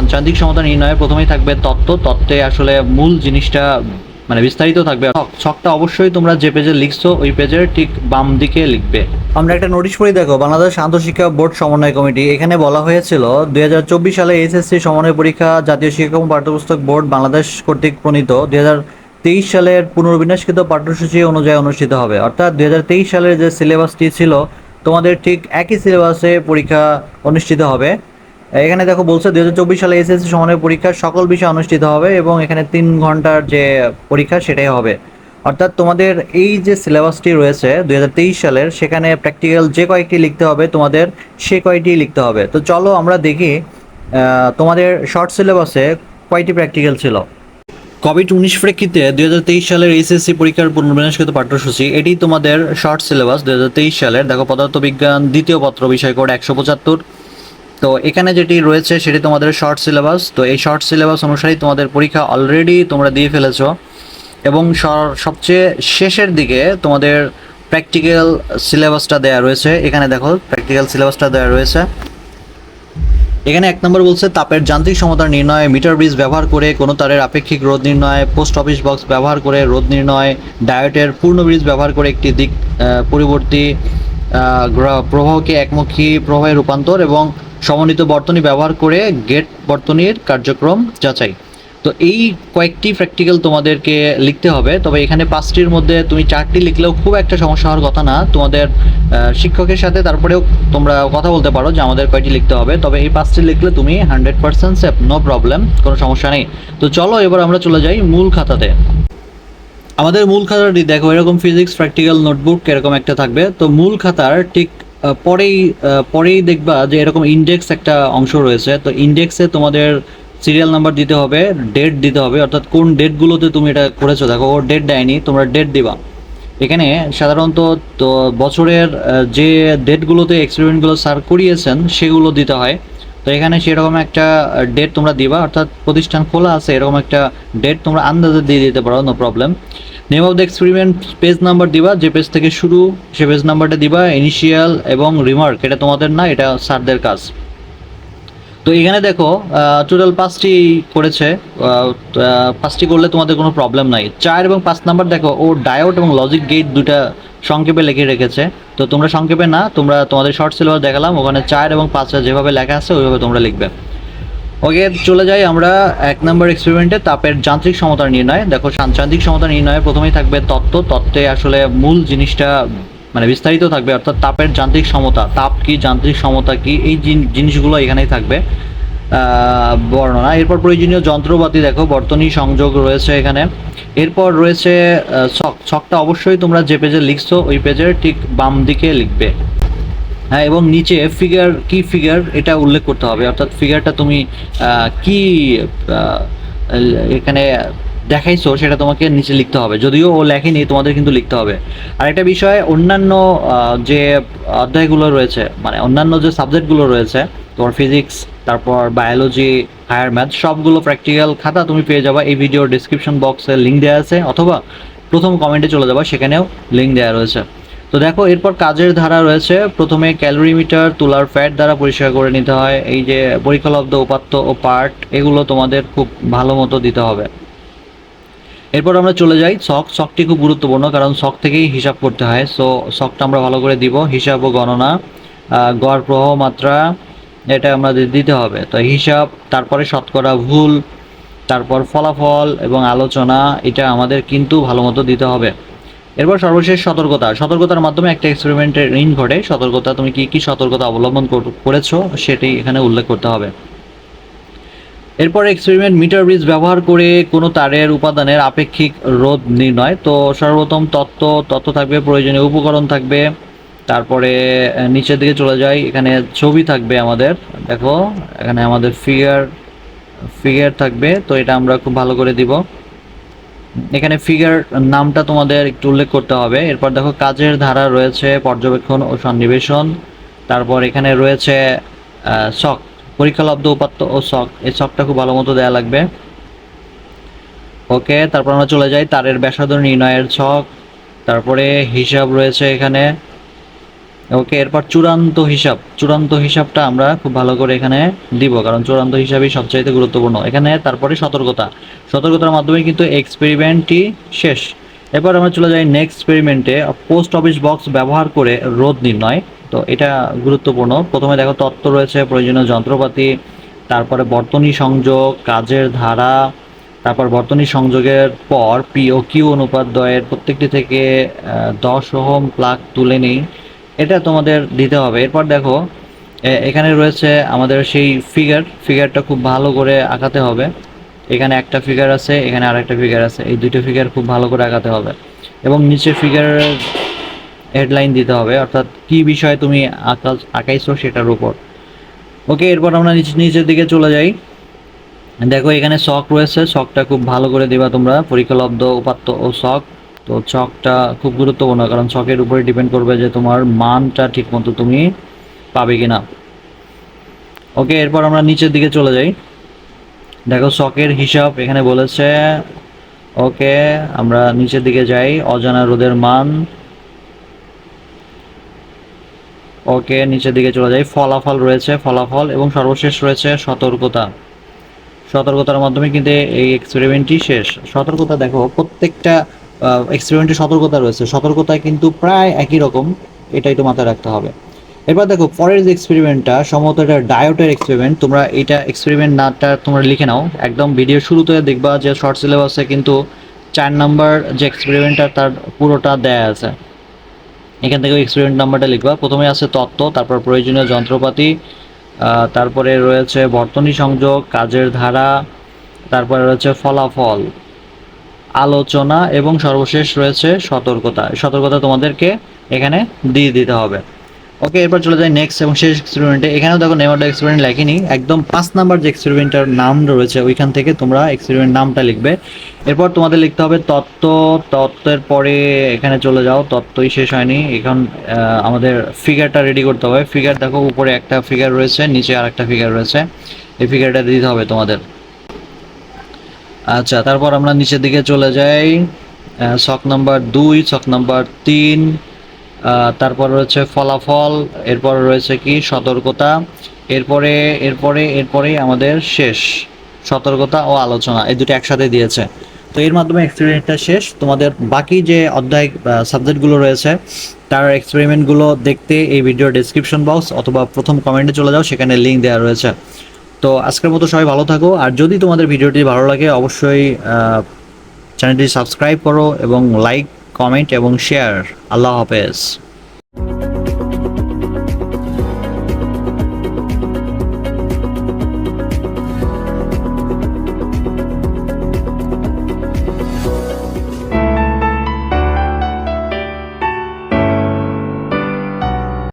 সাংচান্দিক সমতা নির্ণয়ে প্রথমেই থাকবে তত্ত্ব। তত্ত্বে আসলে মূল জিনিসটা মানে বিস্তারিত থাকবে। ছকটা অবশ্যই তোমরা যে পেজে লিখছো, ওই পেজের ঠিক বাম দিকে লিখবে। আমরা একটা নোটিশ পড়ি, দেখো, বাংলাদেশ আন্তঃশিক্ষা বোর্ড সমন্বয় কমিটি। এখানে বলা হয়েছিল দু হাজার চব্বিশ সালে এইচএসসি সমন্বয় পরীক্ষা, জাতীয় শিক্ষাক্রম পাঠ্যপুস্তক বোর্ড বাংলাদেশ কর্তৃক প্রণীত। দুই তেইশ সালের পুনর্বিন্যাসকৃত পাঠ্যসূচি অনুযায়ী অনুষ্ঠিত হবে। অর্থাৎ দুই হাজার তেইশ সালের যে সিলেবাসটি ছিল, তোমাদের ঠিক একই সিলেবাসে পরীক্ষা অনুষ্ঠিত হবে। এখানে দেখো বলছে, দুই হাজার চব্বিশ সালে এসএসসি সমন্বয় পরীক্ষার সকল বিষয় অনুষ্ঠিত হবে এবং এখানে তিন ঘণ্টার যে পরীক্ষা সেটাই হবে। অর্থাৎ তোমাদের এই যে সিলেবাসটি রয়েছে দুই হাজার তেইশ সালের, সেখানে প্র্যাকটিক্যাল যে কয়েকটি লিখতে হবে, তোমাদের সে কয়টি লিখতে হবে। তো চলো আমরা দেখি তোমাদের শর্ট সিলেবাসে কয়টি প্র্যাকটিক্যাল ছিল। কোভিড উনিশ প্রেক্ষিতে দুই হাজার তেইশ সালের এইচএসসি পরীক্ষার পুনর্বিন্যাসকৃত পাঠ্যসূচি, এটি তোমাদের শর্ট সিলেবাস দুই হাজার তেইশ সালের, দেখো পদার্থবিজ্ঞান দ্বিতীয় পত্র বিষয় কোড একশো পঁচাত্তর। তো এখানে যেটি রয়েছে সেটি তোমাদের শর্ট সিলেবাস তো এই শর্ট সিলেবাস অনুসারে তোমাদের পরীক্ষা অলরেডি তোমরা দিয়ে ফেলেছো। এবং সবচেয়ে শেষের দিকে তোমাদের প্র্যাকটিক্যাল সিলেবাসটা দেওয়া রয়েছে। এখানে দেখো প্র্যাকটিক্যাল সিলেবাসটা দেওয়া রয়েছে। এখানে এক নম্বর বলছে, তাপের যান্ত্রিক সমতা নির্ণয় মিটার ব্রিজ ব্যবহার করে, কোনো তারের আপেক্ষিক রোধ নির্ণয় পোস্ট অফিস বক্স ব্যবহার করে, রোধ নির্ণয় ডায়োটের পূর্ণ ব্রিজ ব্যবহার করে একটি দিক পরিবর্তী প্রবাহকে একমুখী প্রবাহে রূপান্তর এবং সমন্বিত বর্তনী ব্যবহার করে গেট বর্তনীর কার্যক্রম যাচাই। তো এই কয়েকটি প্র্যাকটিক্যাল তোমাদেরকে লিখতে হবে, তবে এখানে পাঁচটির মধ্যে তুমি চারটি লিখলেও খুব একটা সমস্যা হওয়ার কথা না। তোমাদের শিক্ষকের সাথে তারপরেও তোমরা কথা বলতে পারো যে আমাদের কয়টি লিখতে হবে, তবে এই পাঁচটি লিখলে তুমি hundred percent safe no problem কোনো সমস্যা নেই। তো চলো এবার আমরা চলে যাই মূল খাতাতে। আমাদের মূল খাতাটি দেখো, এরকম ফিজিক্স প্র্যাকটিক্যাল নোটবুক এরকম একটা থাকবে। তো মূল খাতার ঠিক পরেই পরেই দেখবা যে এরকম ইন্ডেক্স একটা অংশ রয়েছে। তো ইন্ডেক্সে তোমাদের সিরিয়াল নাম্বার দিতে হবে ডেট দিতে হবে, অর্থাৎ কোন ডেটগুলোতে তুমি এটা করেছ। দেখো, ও ডেট দেয়নি, তোমরা ডেট দিবা। এখানে সাধারণত তো বছরের যে ডেটগুলোতে এক্সপেরিমেন্টগুলো স্যার করিয়েছেন, সেগুলো দিতে হয়। তো এখানে সেরকম একটা ডেট তোমরা দিবা, অর্থাৎ প্রতিষ্ঠান খোলা আছে, এরকম একটা ডেট তোমরা আন্দাজে দিয়ে দিতে পারো no problem name of the experiment page number দিবা, যে পেজ থেকে শুরু, সে পেজ নাম্বারটা দিবা ইনিশিয়াল এবং রিমার্ক এটা তোমাদের না, এটা স্যারদের কাজ। তো এখানে দেখো টোটাল পাঁচটি করেছে পাঁচটি করলে তোমাদের কোনো প্রবলেম নাই। চার এবং পাঁচ নাম্বার দেখো, ও ডায়োড এবং লজিক গেট দুটা সংক্ষেপে লিখে রেখেছে। তো তোমরা সংক্ষেপে না, তোমরা তোমাদের শর্ট সিলেবাস দেখালাম, ওখানে চার এবং পাঁচটা যেভাবে লেখা আছে, ওইভাবে তোমরা লিখবে। ওকে, চলে যাই আমরা এক নম্বর এক্সপেরিমেন্টে তাপের যান্ত্রিক সমতা নির্ণয়। দেখো যান্ত্রিক সমতা নির্ণয়ে প্রথমেই থাকবে তত্ত্ব। তত্ত্বে আসলে মূল জিনিসটা মানে বিস্তারিত থাকবে, অর্থাৎ তাপের যান্ত্রিক সমতা। তাপ কি, যান্ত্রিক সমতা কি, এই জিনিসগুলো এখানেই থাকবে। বর্ণনা। এরপর প্রয়োজনীয় যন্ত্রপাতি দেখো, বর্তনী সংযোগ রয়েছে এখানে। এরপর রয়েছে ছক। ছকটা অবশ্যই তোমরা যে পেজে লিখছো, ওই পেজের ঠিক বাম দিকে লিখবে। হ্যাঁ এবং নিচে ফিগার কি ফিগার এটা উল্লেখ করতে হবে। অর্থাৎ ফিগারটা তুমি কি এখানে দেখাইছো, সেটা তোমাকে নিচে লিখতে হবে। যদিও ও লেখেনি, তোমাদের কিন্তু লিখতে হবে। আর একটা বিষয়, অন্যান্য যে অধ্যায়গুলো রয়েছে মানে অন্যান্য যে সাবজেক্টগুলো রয়েছে, তোমার ফিজিক্স তারপর বায়োলজি হায়ার ম্যাথ সবগুলো প্র্যাকটিক্যাল খাতা তুমি পেয়ে যাবা। এই ভিডিওর ডিসক্রিপশন বক্সে লিঙ্ক দেওয়া আছে, অথবা প্রথম কমেন্টে চলে যাবা, সেখানেও লিঙ্ক দেওয়া রয়েছে। তো দেখো, এরপর কাজের ধারা রয়েছে। প্রথমে ক্যালোরিমিটার তুলার ফ্যাট দ্বারা পরিষ্কার করে নিতে হয়। এই যে পরীক্ষালব্ধ উপাত্ত ও পার্ট এগুলো তোমাদের খুব ভালো মতো দিতে হবে। এরপর আমরা চলে যাই। শখ শখটি খুব গুরুত্বপূর্ণ, কারণ শখ থেকেই হিসাব করতে হয়। সো শখটা আমরা ভালো করে দিব। হিসাব ও গণনা গড় প্রবাহ মাত্রা, এটা আমাদের দিতে হবে। তো হিসাব, তারপরে শতকরা ভুল, তারপর ফলাফল এবং আলোচনা, এটা আমাদের কিন্তু ভালো মতো দিতে হবে। এরপর সর্বশেষ সতর্কতা। সতর্কতার মাধ্যমে একটা এক্সপেরিমেন্টের ঋণ ঘটে। সতর্কতা, তুমি কি কি সতর্কতা অবলম্বন করেছ সেটি এখানে উল্লেখ করতে হবে। এরপর এক্সপেরিমেন্ট মিটার ব্রিজ ব্যবহার করে কোনো তারের উপাদানের আপেক্ষিক রোধ নির্ণয়। তো সর্বপ্রথম তত্ত্ব তত্ত্ব থাকবে, প্রয়োজনীয় উপকরণ থাকবে। তারপরে নিচের দিকে চলে যাই। এখানে ছবি থাকবে আমাদের। দেখো, এখানে আমাদের ফিগার ফিগার থাকবে। তো এটা আমরা খুব ভালো করে দিব। এখানে ফিগার নামটা তোমাদের একটু উল্লেখ করতে হবে। এরপর দেখো, কাজের ধারা রয়েছে পর্যবেক্ষণ ও সন্নিবেশন। তারপর এখানে রয়েছে শখ পরীক্ষালব্ধ উপাত্ত ও শখ এই শখটা খুব ভালো মতো দেওয়া লাগবে। ওকে তারপর আমরা চলে যাই, তারের ব্যাসার্ধ নির্ণয়ের ছক তারপরে হিসাব রয়েছে এখানে। ওকে, এরপর চূড়ান্ত হিসাব। চূড়ান্ত হিসাবটা আমরা খুব ভালো করে এখানে দিব, কারণ চূড়ান্ত হিসাবই সবচাইতে গুরুত্বপূর্ণ। এখানে তারপরে সতর্কতা। সতর্কতার মাধ্যমে কিন্তু এক্সপেরিমেন্টটি শেষ। এরপর আমরা চলে যাই নেক্সট এক্সপেরিমেন্টে পোস্ট অফিস বক্স ব্যবহার করে রোদ নির্ণয়। তো এটা গুরুত্বপূর্ণ। প্রথমে দেখো তত্ত্ব রয়েছে, প্রয়োজনীয় যন্ত্রপাতি, তারপরে বর্তনী সংযোগ, কাজের ধারা, তারপর বর্তনী সংযোগের পর পি ও কিউ অনুপাত দ্বয়ের প্রত্যেকটি থেকে দশ ওহম প্লাগ তুলে নিই। এটা তোমাদের দিতে হবে। এরপর দেখো এখানে রয়েছে আমাদের সেই ফিগার ফিগারটা খুব ভালো করে আঁকাতে হবে। এখানে একটা ফিগার আছে, এখানে আরেকটা ফিগার আছে। এই দুটো ফিগার খুব ভালো করে আঁকাতে হবে। এবং নিচে ফিগারের হেডলাইন দিতে হবে, অর্থাৎ কি বিষয়ে তুমি আঁকা, আঁকাইছো সেটার উপর। ওকে, এরপর আমরা নিচে, নিচের দিকে চলে যাই। দেখো, এখানে শখ রয়েছে। শখটা খুব ভালো করে দিবা তোমরা পরীক্ষালব্ধ উপাত্ত ও শখ তো চকটা খুব গুরুত্বপূর্ণ, কারণ চকের উপরে ডিপেন্ড করবে যে তোমার মানটা ঠিক মতো তুমি পাবে কিনা। ওকে এরপর আমরা নিচের দিকে চলে যাই। দেখো চকের হিসাব এখানে বলেছে ওকে আমরা নিচের দিকে যাই, অজানা রোদের মান। ওকে নিচের দিকে চলে যাই, ফলাফল রয়েছে, ফলাফল এবং সর্বশেষ রয়েছে সতর্কতা। সতর্কতার মাধ্যমে কিন্তু এই এক্সপেরিমেন্টটি শেষ। সতর্কতা দেখো, প্রত্যেকটা এক্সপেরিমেন্টে সতর্কতা রয়েছে। সতর্কতা কিন্তু প্রায় একই রকম এটা একটু মাথায় রাখতে হবে। এবার দেখো পরের যে এক্সপেরিমেন্টটা সম্ভবত এটা ডায়োটের এক্সপেরিমেন্ট তোমরা এটা এক্সপেরিমেন্ট নাটা তোমরা লিখে নাও। একদম ভিডিও শুরুতে দেখবা যে শর্ট সিলেবাসে কিন্তু চার নাম্বার যে এক্সপেরিমেন্টটা তার পুরোটা দেয়া আছে। এখান থেকে এক্সপেরিমেন্ট নাম্বারটা লিখবা। প্রথমে আছে তত্ত্ব, তারপর প্রয়োজনীয় যন্ত্রপাতি তারপরে রয়েছে বর্তনী সংযোগ, কাজের ধারা, তারপরে রয়েছে ফলাফল। আলোচনা এবং সর্বশেষ রয়েছে সতর্কতা। সতর্কতা তোমাদেরকে এখানে দিয়ে দিতে হবে। ওকে, এরপর চলে যাই নেক্সট এবং শেষ এক্সপেরিমেন্টে এখানেও দেখো নেমাটো এক্সপেরিমেন্ট লেখিনি। একদম পাঁচ নাম্বার যে এক্সপেরিমেন্টের নাম রয়েছে, ওইখান থেকে তোমরা এক্সপেরিমেন্ট নামটা লিখবে। এরপর তোমাদের লিখতে হবে তত্ত্ব। তত্ত্বের পরে এখানে চলে যাও, তত্ত্বই শেষ হয়নি। এখন আমাদের ফিগারটা রেডি করতে হবে। ফিগার দেখো, উপরে একটা ফিগার রয়েছে, নিচে আর একটা ফিগার রয়েছে। এই ফিগারটা দিতে হবে তোমাদের। আচ্ছা তারপর আমরা নিচের দিকে চলে যাই। ছক নাম্বার দুই, ছক নাম্বার তিন তারপর রয়েছে ফলাফল, এরপর রয়েছে কি? সতর্কতা, এরপরে এরপরে, এরপরেই আমাদের শেষ। সতর্কতা ও আলোচনা, এই দুটো একসাথে দিয়েছে। তো এর মাধ্যমে এক্সপেরিমেন্টটা শেষ। তোমাদের বাকি যে অধ্যায় সাবজেক্টগুলো রয়েছে, তার এক্সপেরিমেন্টগুলো দেখতে এই ভিডিও ডেসক্রিপশন বক্স অথবা প্রথম কমেন্টে চলে যাও, সেখানে লিঙ্ক দেওয়া রয়েছে। তো আজকের মতো সবাই ভালো থাকো। আর যদি তোমাদের ভিডিওটি ভালো লাগে, অবশ্যই চ্যানেলটি সাবস্ক্রাইব করো এবং লাইক কমেন্ট এবং শেয়ার আল্লাহ হাফেজ।